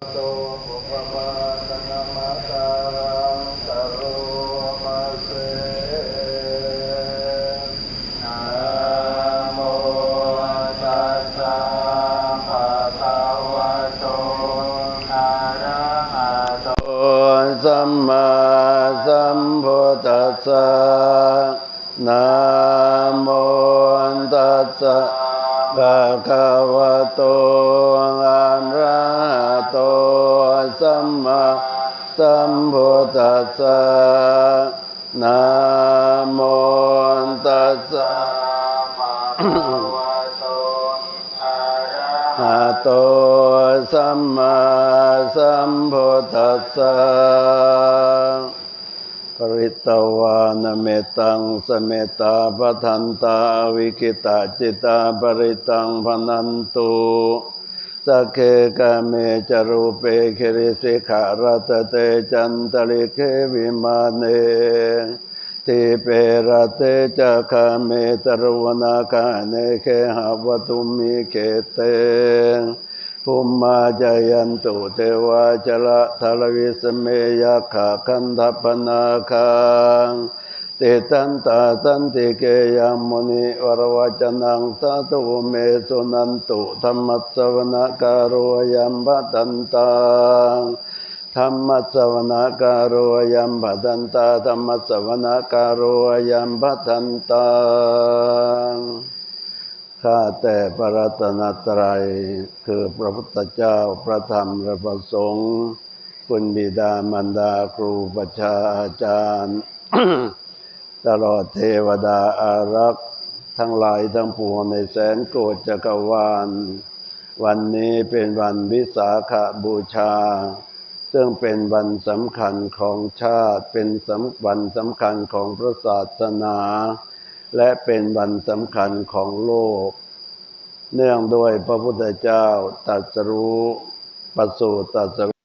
สนะโมตัสสะภะคะวะโตอะระหะโตสัมมาสัมพุทธัสสะนะโมตัสสะภะคะวะโต สสะนะโมตัสสะภะคะวะโตอะระหะโตสัมมาสัมพุทธัสสะปริตวานเมตังสเมตาปทันตาวิกิตาจิตาปริตังพนันตุ สเคกเมจรูเปคิริสิขารตเตจันตลิเควิมาเนติเปรเตจะคาเมตรวนาคาเนเคหาวตุมิเคเตภูมิมาจายันตุเทวาจละทลวิสเมยะขาคันทัปนาคัง เตตันตาสันติเกยามุนิวรวจนังสาธุเมสุนันตุธรรมัสวนาการุยัมปตันตังธรรมสวนาการุยัมปตันตาธรรมสวนาการุยัมปตันตังข้าแต่พระรัตนตรัยคือพระพุทธเจ้าพระธรรมและพระสงฆ์คุณบิดามารดาครูประชาอาจารย์ ตลอดเทวดาอารักษ์ทั้งหลายทั้งปวงในแสนโกฏจักรวาล วันนี้เป็นวันวิสาขบูชา ซึ่งเป็นวันสำคัญของชาติ เป็นวันสำคัญของพระศาสนา และเป็นวันสำคัญของโลก เนื่องด้วยพระพุทธเจ้าตรัสรู้ประสูติตรัส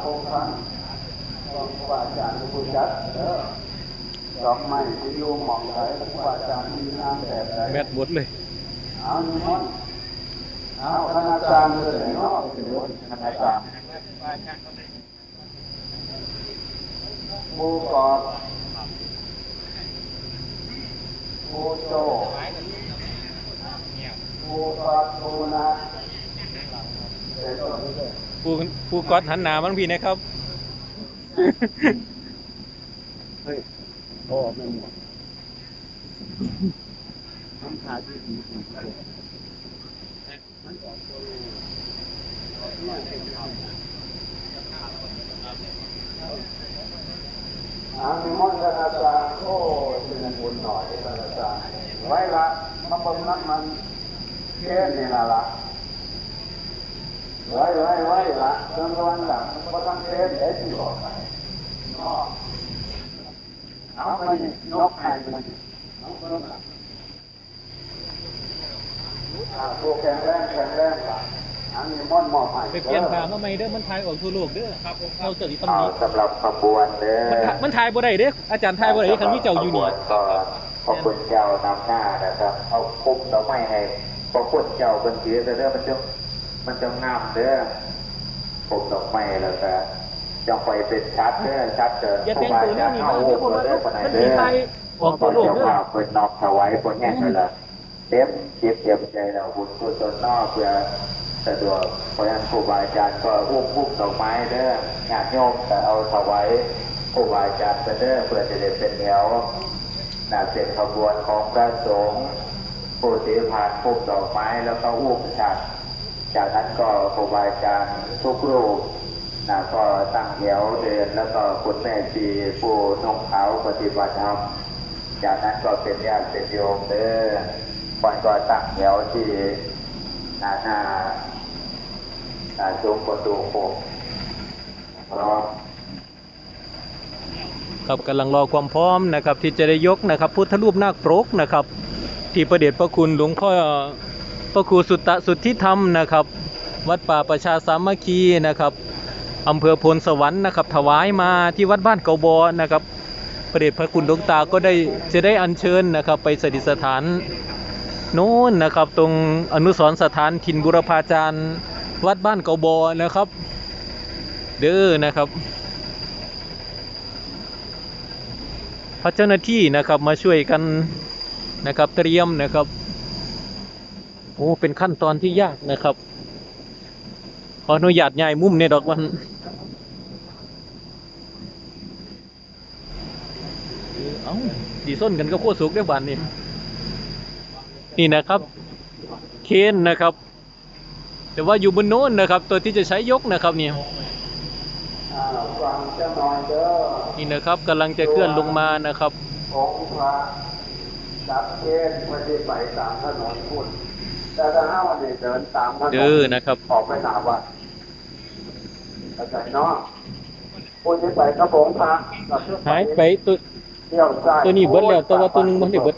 มหาโพธิ์พันธ์รองครูบาอาจารย์ผู้จัดเด้อดอกไม้ที่อยู่หมองไหนครูบาอาจารย์มีนามแบบใดแมทหมดเลยเอานิมนต์เอาคณาจารย์เลยเนาะเป็นรถคณาจารย์บูกอบบูโจบูปัตบูนะเป็นต้น ปูปูก๊อตหันหน้ามันพี่นะครับ เฮ้ยโอ้ไม่หมดทำทาที่ดีที่สุดมันออกตัวเองออกมาเป็นธรรมอามีมนต์คณาจารย์โอ้เป็นบุญหน่อยคณาจารย์ไว้ละมาเบิ่งนักมันแค่นี่ละละ ไว้ไว้ไว้ละจนวันหลังก็ต้องเทศเอ็ดที่ออกไปเนาะเอาไปนกไข่ไปเอาไปนกไข่อ่าพวกแข็งแรงแข็งแรงล่ะอันนี้ม่อนหมอบให้ไปเปลี่ยนขามว่าใหม่เด้อมันถ่ายออกทั่วโลกเด้อครับเราเจอที่ตำหเอานิสำหรับขบวนเด้อมันถ่ายบ่ได้เด้ออาจารย์ถ่ายบ่ได้คันมีเจ้าอยู่นี่ขบวนก็ขอบคุณเจ้านำหน้านะครับเอาคุมดอกไม้ให้พอบคุณเจ้าเป็นสีเด้อมันจะ มันจะงามเด้อคุมดอกไม้แล้วก็จังไฟเป็นชัดเด้อชัดเด้ออย่าแต่งตัวแนวนี้เข้ามาหูเด้อเพราะว่าเด้อปานไหนมันเด้สิอถ่ายออกทั่วโลกเจ้าเด้อภาพเป็นนอกถวายคนแง่นั่นแหละเต็มคิดเต็มใจเราบุญกุศลนอกเพื่อสะดวกเพราะฉะนั้นครูบาอาจารย์ก็อุ้มพุ่มดอกไม้เด้อญาติโยมแต่เอาถวายครูบาอาจารย์ไปเด้อเพื่อจะได้เป็นแนวน่าเป็นขบวนของพระสงฆ์ผู้ที่ผ่านพุ่มดอกไม้แล้วก็อุ้มฉัด จากนั้นก็ครูบาอาจารย์ทุกรูปนะก็ตั้งแถวเดินแล้วก็คุณแม่ชีผู้นุ่งขาวปฏิบัติธรรมจากนั้นก็เป็นญาติเป็นโยมเด้อก่อนก็ตั้งแถวที่หน้าหน้าหน้าซุ้มประตูโค้งพร้อมครับกำลังรอความพร้อมนะครับที่จะได้ยกนะครับพุทธรูปนาคปรกนะครับ ที่ประเดชพระคุณหลวงพ่อ พระครูสุตตะสุทธิธรรมนะครับ วัดป่าประชาสามัคคีนะครับอำเภอพลสวรรค์นะครับ ถวายมาที่วัดบ้านเกาบอนะครับประเดชพระคุณหลวงตาก็ได้จะได้อัญเชิญนะครับ ไปสถิตสถานโน้นนะครับ ตรงอนุสรสถานถิ่นบุรพาจารย์วัดบ้านเกาบอนะครับ เด้อนะครับ พระเจ้าหน้าที่นะครับมาช่วยกันนะครับเตรียมนะครับ อ้เป็นขั้นตอนที่ยากนะครับ ขออนุญาตยายมุมในดอกมันเอ้าดีส้นกันก็โคตรสุกได้บานนี่นี่นะครับเคนนะครับ แต่ว่าอยู่บนโน้นนะครับ ตัวที่จะใช้ยกนะครับเนี่ยนี่นะครับกำลังจะเคลื่อนลงมานะครับองค์พระจับเกณฑ์ไม่ได้ไปตามถนนพุทธ แต่ถ้าห้าวันนี้เดินตามถนนเด้อนะครับออกไปหนาวัดเข้าใจเนาะคุณจะไปกระโปรงพระเราเชื่อหายไปตัวเที่ยวซ้ายตัวนี้เบิดแล้วแต่ว่าตัวหนึงมันได้เบิด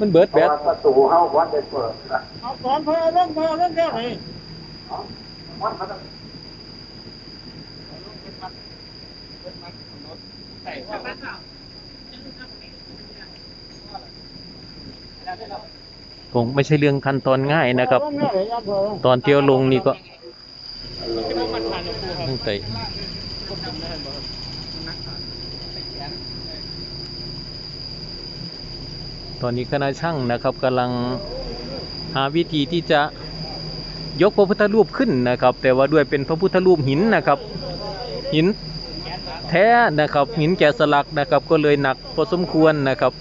มันเบิดเพแบราะบว่าประตูเข้าวัดได้เปิดนะเอาก่อนพอเรื่องพอเรื่องเดียวเลยเอาวัดเขาต้อง คงไม่ใช่เรื่องขั้นตอนง่ายนะครับ ตอนเที่ยวลงนี่ก็ตั้งแต่ตอนนี้คณะช่างนะครับกำลังหาวิธีที่จะยกพระพุทธรูปขึ้นนะครับ แต่ว่าด้วยเป็นพระพุทธรูปหินนะครับ หินแท้นะครับ หินแกะสลักนะครับ ก็เลยหนักพอสมควรนะครับ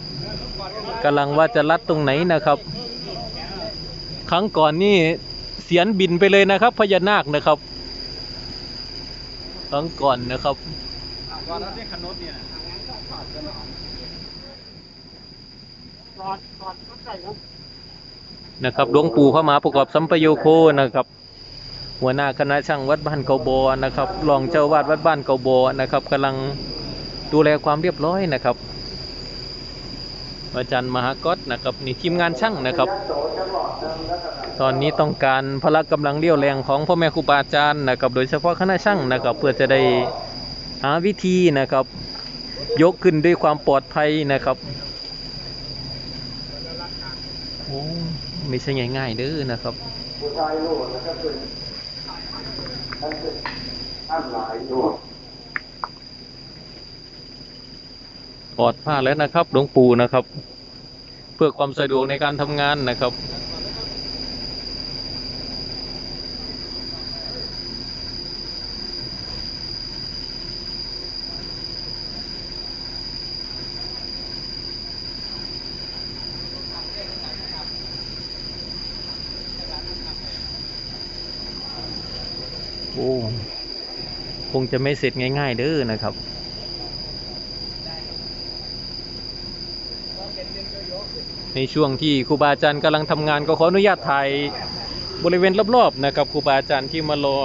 ำลังว่าจะรัดตรงไหนนะครับ ครั้งก่อนนี่เสียนบินไปเลยนะครับ พญานาคนะครับ ครั้งก่อนนะครับนก่อนก็ใส่ครับนะครับหลวงปู่เข้ามาประกอบสัมปโยโคนะครับ หัวหน้าคณะช่างวัดบ้านเกาบอนะครับรองเจ้าวาดวัดบ้านเกาบอนะครับกำลังดูแลความเรียบร้อยนะครับ อาจารย์มหากตนะครับนี่ทีมงานช่างนะครับ ตอนนี้ต้องการพละกำลังเรี่ยวแรงของพ่อแม่ครูบาอาจารย์นะครับ โดยเฉพาะคณะช่างนะครับ เพื่อจะได้หาวิธีนะครับ ยกขึ้นด้วยความปลอดภัยนะครับโอ้ไม่ใช่ง่ายๆเด้อนะครับผู้ชายรู้นะครับเป็นท่านหลายอยู่ ปลอดผ้าแล้วนะครับหลวงปู่นะครับ เพื่อความสะดวกในการทำงานนะครับโอ้คงจะไม่เสร็จง่าย ๆ เด้อนะครับ ในช่วงที่ครูบาอาจารย์กำลังทำงานก็ขออนุญาตถ่ายบริเวณรอบๆนะครับครูบาอาจารย์ที่มารอ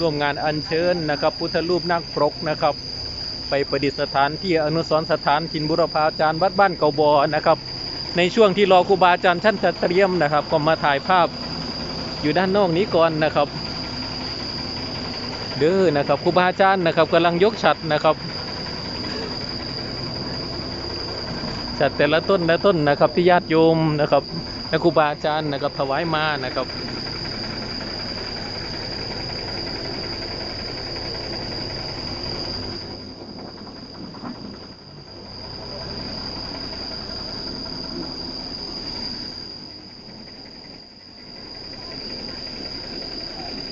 ร่วมงานอัญเชิญนะครับ พุทธรูปนาคปรกนะครับ ไปประดิษฐานที่อนุสรณ์สถานจินบุรพาจารย์วัดบ้านเกาบอนะครับ ในช่วงที่รอครูบาอาจารย์ท่านจะเตรียมนะครับ ก็มาถ่ายภาพอยู่ด้านนอกนี้ก่อนนะครับ เด้อนะครับครูบาอาจารย์นะครับกำลังยกฉัดนะครับ จัดแต่ละต้นละต้นนะครับที่ญาติโยมนะครับและครูบาอาจารย์นะครับถวายมานะครับ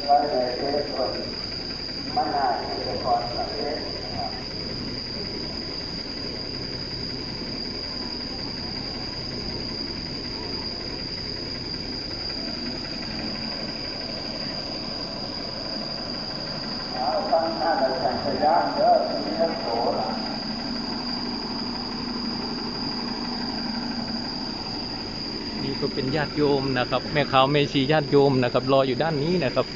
ไว้ในเทศคนมานานในก่อนประเทศ ตั้งหน้าเรา แต่ย่านเยอมีเรื่องโสละนี่ก็เป็นญาติโยมนะครับ แม่ขาวแม่ชีญาติโยมนะครับ รออยู่ด้านนี้นะครับ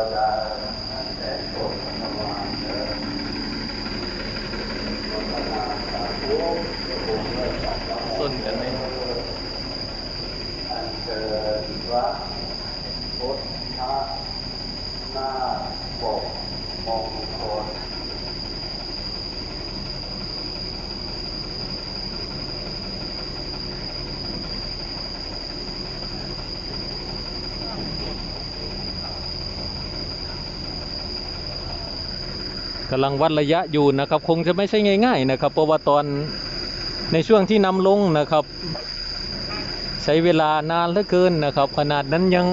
เทวดาทั้งแต่โปรดสวรรค์เด้อโมทนาสาธุพระองค์เลิศสัตว์ละ ส้นกันไหม อันเชิญพระพุทธหน้าปกมงคล กำลังวัดระยะอยู่นะครับ คงจะไม่ใช่ง่าย ๆ นะครับ เพราะว่าตอนในช่วงที่นำลงนะครับ ใช้เวลานานเหลือเกินนะครับ ขนาดนั้นยัง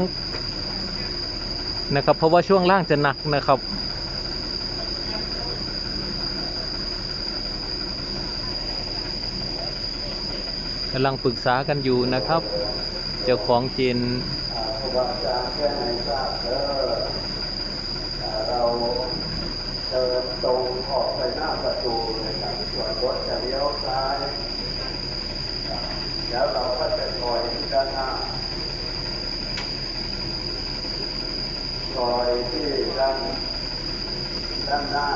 นะครับ เพราะว่าช่วงล่างจะหนักนะครับกำลังปรึกษากันอยู่นะครับ เจ้าของจีนครู เดินตรงออกไปหน้าประตูในะครส่วนรถจะเลี้ยวซ้าย แล้วเราก็จะคอยด้านหน้าคอยที่ด้านด้านหน้า